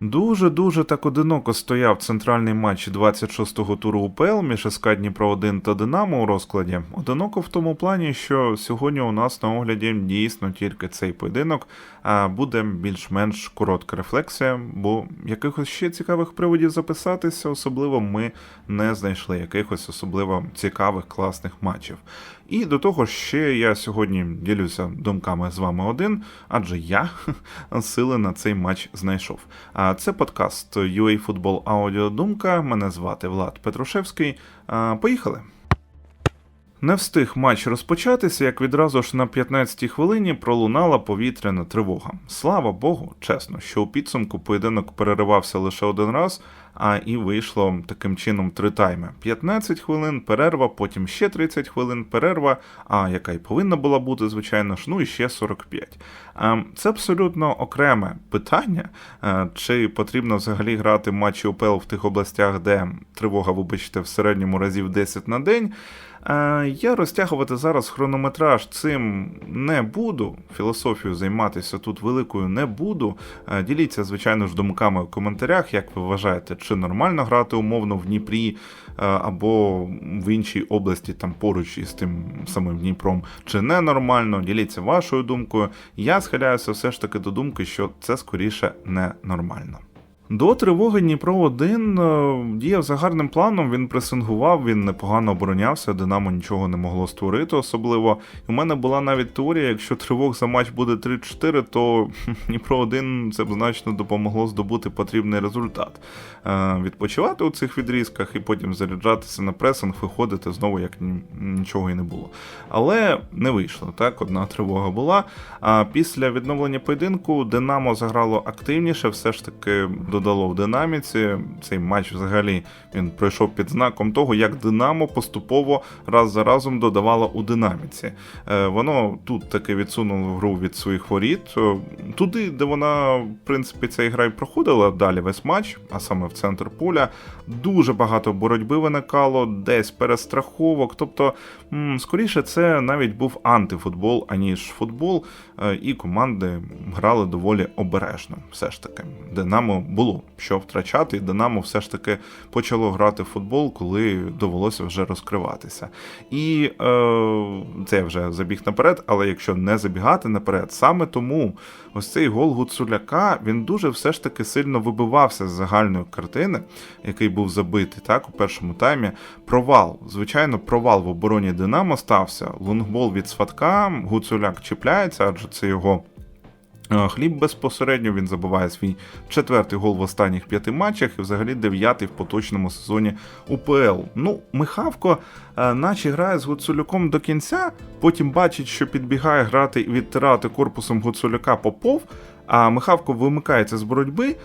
Дуже-дуже так одиноко стояв центральний матч 26-го туру УПЛ між СК Дніпро 1 та Динамо у розкладі. Одиноко в тому плані, що сьогодні у нас на огляді дійсно тільки цей поєдинок, а буде більш-менш коротка рефлексія, бо якихось ще цікавих приводів записатися, особливо ми не знайшли якихось особливо цікавих класних матчів. І до того ще я сьогодні ділюся думками з вами один, адже я сили на цей матч знайшов. Це подкаст UA Football Аудіодумка. Мене звати Влад Петрушевський. Поїхали. Не встиг матч розпочатися, як відразу ж на 15-й хвилині пролунала повітряна тривога. Слава Богу, чесно, що у підсумку поєдинок переривався лише один раз, а і вийшло таким чином три тайми: 15 хвилин, перерва, потім ще 30 хвилин, перерва, а яка й повинна була бути, звичайно ж, ну і ще 45. А, Це абсолютно окреме питання, чи потрібно взагалі грати матчі УПЛ в тих областях, де тривога, вибачте, в середньому разів 10 на день. Е, Я розтягувати зараз хронометраж цим не буду. Філософію займатися тут великою не буду. Е, Діліться, звичайно ж, думками в коментарях, як ви вважаєте, чи нормально грати умовно в Дніпрі е, або в іншій області, там поруч із тим самим Дніпром, чи ненормально. Діліться вашою думкою. Я схиляюся все ж таки до думки, що це скоріше ненормально. До тривоги Дніпро 1 е, діяв за гарним планом. Він пресингував, він непогано оборонявся. Динамо нічого не могло створити особливо. У мене була навіть теорія, якщо тривог за матч буде 3-4, то Дніпро 1 це б значно допомогло здобути потрібний результат. Е, Відпочивати у цих відрізках і потім заряджатися на пресинг, виходити знову як нічого і не було. Але не вийшло. Так, одна тривога була. А після відновлення поєдинку Динамо заграло активніше, все ж таки додало в динаміці. Цей матч взагалі він пройшов під знаком того, як Динамо поступово раз за разом додавало у динаміці. Е, Воно тут таки відсунуло гру від своїх воріт. е, Туди, де вона, в принципі, ця гра й проходила далі весь матч, а саме в центр поля. Дуже багато боротьби виникало, десь перестраховок. Тобто, скоріше, це навіть був антифутбол, аніж футбол, е, і команди грали доволі обережно. Все ж таки, Динамо було що втрачати, і Динамо все ж таки почало грати в футбол, коли довелося вже розкриватися. І е, це я вже забіг наперед, але якщо не забігати наперед, саме тому ось цей гол Гуцуляка він дуже все ж таки сильно вибивався з загальної картини, який був забитий так у першому таймі. Провал, звичайно, провал в обороні Динамо стався. Лонгбол від сватка, Гуцуляк чіпляється, адже це його. Хліб безпосередньо він забиває свій четвертий гол в останніх п'яти матчах і взагалі дев'ятий в поточному сезоні УПЛ. Ну, Михавко, е, наче грає з Гуцулюком до кінця, потім бачить, що підбігає грати і відтирати корпусом Гуцуляка Попов, а Михавко вимикається з боротьби.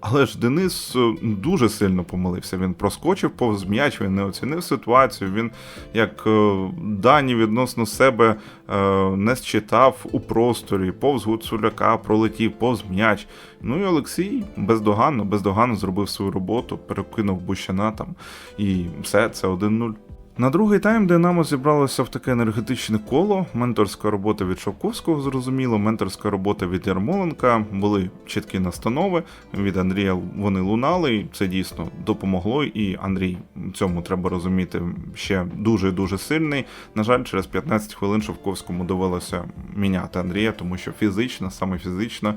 Але ж Денис е, дуже сильно помилився. Він проскочив повз м'яч, він не оцінив ситуацію. Він як е, дані відносно себе е, не считав у просторі, повз Гуцуляка пролетів, повз м'яч. Ну і Олексій бездоганно, бездоганно зробив свою роботу, перекинув Бущана там, і все, це 1-0. На другий тайм Динамо зібралося в таке енергетичне коло. Менторська робота від Шовковського, зрозуміло, менторська робота від Ярмоленка. Були чіткі настанови. Від Андрія вони лунали, і це дійсно допомогло. І Андрій цьому треба розуміти ще дуже дуже сильний. На жаль, через 15 хвилин Шовковському довелося міняти Андрія, тому що фізично, саме фізично,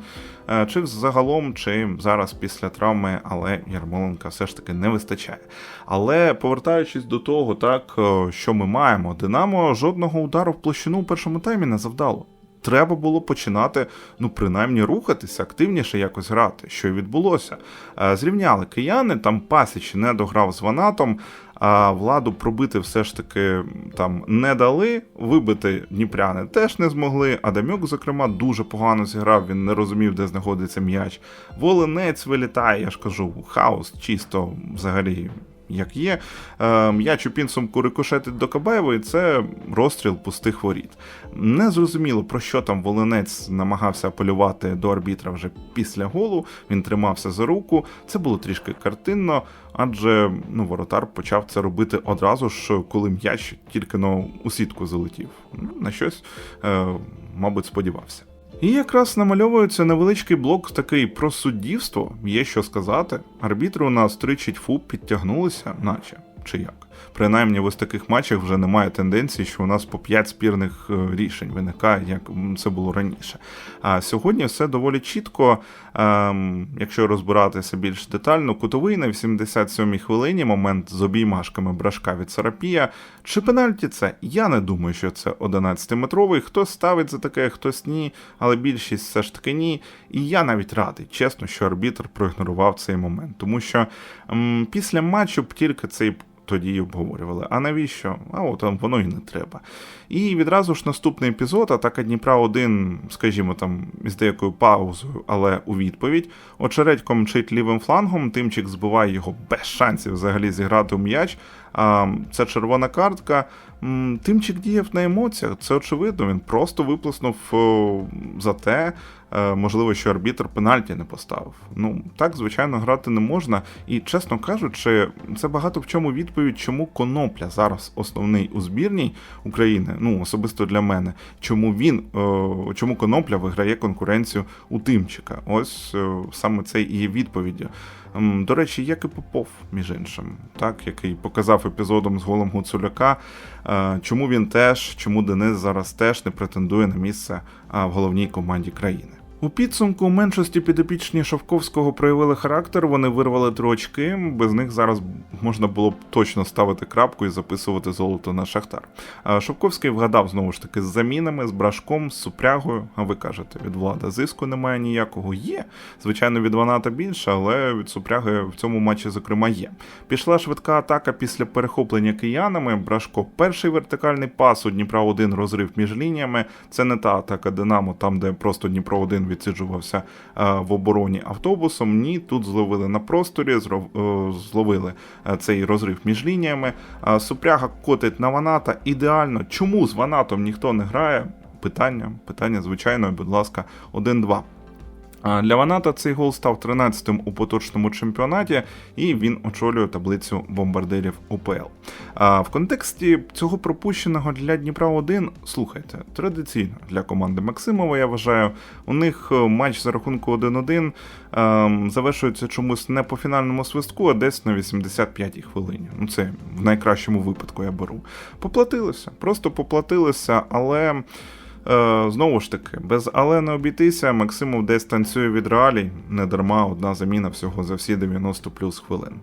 е, чи загалом, чи зараз після травми, але Ярмоленка все ж таки не вистачає. Але повертаючись до того, так е, що ми маємо, Динамо жодного удару в площину у першому таймі не завдало. Треба було починати, ну принаймні рухатися, активніше якось грати, що й відбулося. Е, Зрівняли кияни, там Пасіч не дограв з Ванатом, а владу пробити все ж таки там не дали. Вибити дніпряни теж не змогли. Адамюк, зокрема, дуже погано зіграв. Він не розумів, де знаходиться м'яч. Волинець вилітає, я ж кажу, хаос чисто взагалі. Як є, Е, м'яч у підсумку рикошетить до Кабаєва, і це розстріл пустих воріт. Не зрозуміло, про що там Волинець намагався апелювати до арбітра вже після голу. Він тримався за руку. Це було трішки картинно, адже ну, воротар почав це робити одразу ж, коли м'яч тільки но у сітку залетів. Ну, На щось, е, мабуть, сподівався. І якраз намальовується невеличкий блок такий про суддівство, є що сказати. Арбітри у нас тричі фу підтягнулися, наче чи як. Принаймні, в ось таких матчах вже немає тенденції, що у нас по 5 спірних е, рішень виникає, як це було раніше. А сьогодні все доволі чітко, ем, якщо розбиратися більш детально, кутовий на 87-й хвилині, момент з обіймашками брашка від Сарапія. Чи пенальті це? Я не думаю, що це 11-метровий. Хтось ставить за таке, хтось ні, але більшість все ж таки ні. І я навіть радий, чесно, що арбітр проігнорував цей момент, тому що м, після матчу б тільки цей тоді обговорювали. А навіщо? А от воно і не треба. І відразу ж наступний епізод, атака Дніпра 1, скажімо там, із деякою паузою, але у відповідь. Очередько мчить лівим флангом, тимчик збиває його без шансів взагалі зіграти у м'яч. Це червона картка. Тимчик діяв на емоціях, це очевидно. Він просто виплеснув за те, е, можливо, що арбітр пенальті не поставив. Ну так, звичайно, грати не можна. І чесно кажучи, це багато в чому відповідь, чому Конопля зараз основний у збірній України. Ну особисто для мене. Чому він, чому Конопля виграє конкуренцію у Тимчика? Ось саме це і є відповіддю. До речі, як і Попов, між іншим, так, який показав епізодом з голом Гуцуляка, е, чому він теж, чому Денис зараз теж не претендує на місце в головній команді країни. У підсумку меншості підопічні Шовковського проявили характер, вони вирвали три очки. Без них зараз можна було б точно ставити крапку і записувати золото на шахтар. Шовковський вгадав знову ж таки з замінами, з брашком, з супрягою. А ви кажете, від влада зиску немає ніякого. Є. Звичайно, від Ваната більше, але від супряги в цьому матчі, зокрема, є. Пішла швидка атака після перехоплення киянами. Брашко перший вертикальний пас у Дніпра 1 розрив між лініями. Це не та атака Динамо, там де просто Дніпро 1 відсиджувався е, в обороні автобусом. Ні, тут зловили на просторі, е, зловили е, цей розрив між лініями. Супряга котить на Ваната ідеально. Чому з Ванатом ніхто не грає? Питання, питання, звичайно, будь ласка, 1-2. Для Ваната цей гол став 13-тим у поточному чемпіонаті, і він очолює таблицю бомбардирів УПЛ. А в контексті цього пропущеного для Дніпра 1 слухайте, традиційно для команди Максимова, я вважаю, у них е, матч за рахунку 1-1 ем, завершується чомусь не по фінальному свистку, а десь на 85-й хвилині. Ну це в найкращому випадку я беру. Поплатилися, просто поплатилися, але. Е, знову ж таки, без але не обійтися, Максимов десь танцює від реалій, не дарма одна заміна всього за всі 90 плюс хвилин.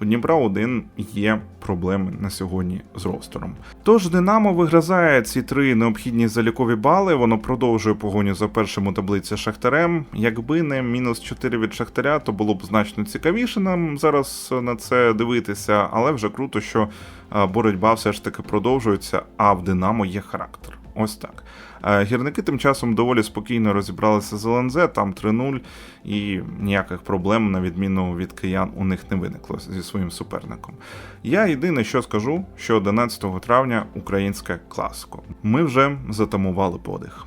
У Дніпра 1 є проблеми на сьогодні з ростером. Тож Динамо вигризає ці три необхідні залікові бали. Воно продовжує погоню за першим у таблиці Шахтарем. Якби не мінус 4 від Шахтаря, то було б значно цікавіше нам зараз на це дивитися, але вже круто, що е, боротьба все ж таки продовжується, а в Динамо є характер. Ось так. Гірники тим часом доволі спокійно розібралися з ЛНЗ, там 3-0, і ніяких проблем, на відміну від киян, у них не виникло зі своїм суперником. Я єдине, що скажу, що 11 травня українське класико. Ми вже затамували подих.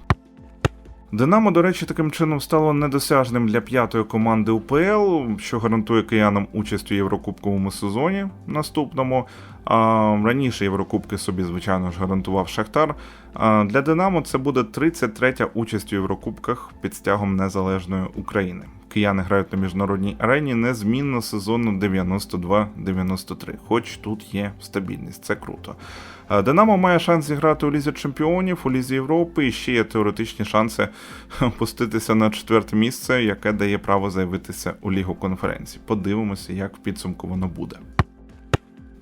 Динамо, до речі, таким чином стало недосяжним для п'ятої команди УПЛ, що гарантує киянам участь у Єврокубковому сезоні наступному. А, раніше Єврокубки собі, звичайно ж, гарантував Шахтар. А, для Динамо це буде 33-я участь у Єврокубках під стягом незалежної України. Кияни грають на міжнародній арені незмінно сезону 92-93, хоч тут є стабільність, це круто. Е, Динамо має шанс зіграти у Лізі Чемпіонів, у Лізі Європи і ще є теоретичні шанси опуститися на четверте місце, яке дає право заявитися у Лігу конференції. Подивимося, як в підсумку воно буде.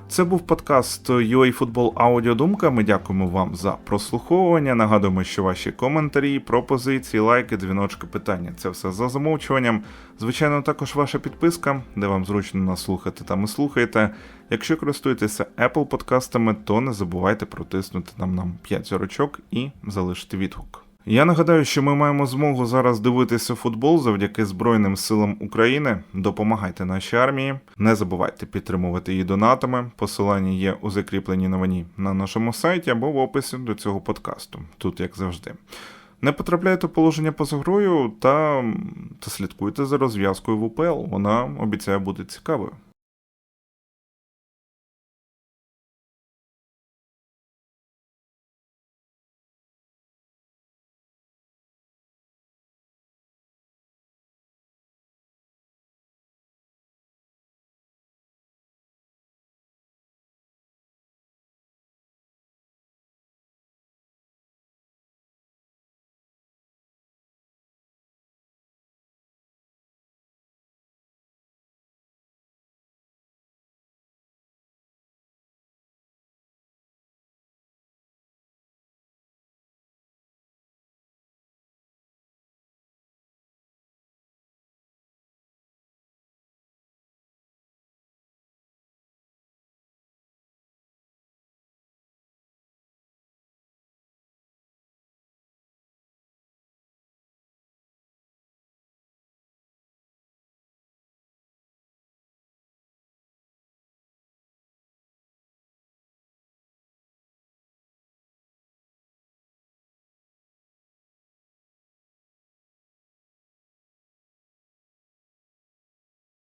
Це був подкаст UA Аудіодумка. Ми дякуємо вам за прослуховування. Нагадуємо, що ваші коментарі, пропозиції, лайки, дзвіночки, питання це все за замовчуванням. Звичайно, також ваша підписка, де вам зручно нас слухати, там і слухайте. Якщо користуєтеся Apple подкастами, то не забувайте протиснути нам нам 5 зірочок і залишити відгук. Я нагадаю, що ми маємо змогу зараз дивитися футбол завдяки Збройним силам України. Допомагайте нашій армії. Не забувайте підтримувати її донатами. Посилання є у закріпленій новині на нашому сайті або в описі до цього подкасту. Тут як завжди. Не потрапляйте в положення поза грою та, та слідкуйте за розв'язкою в УПЛ. Вона обіцяє бути цікавою.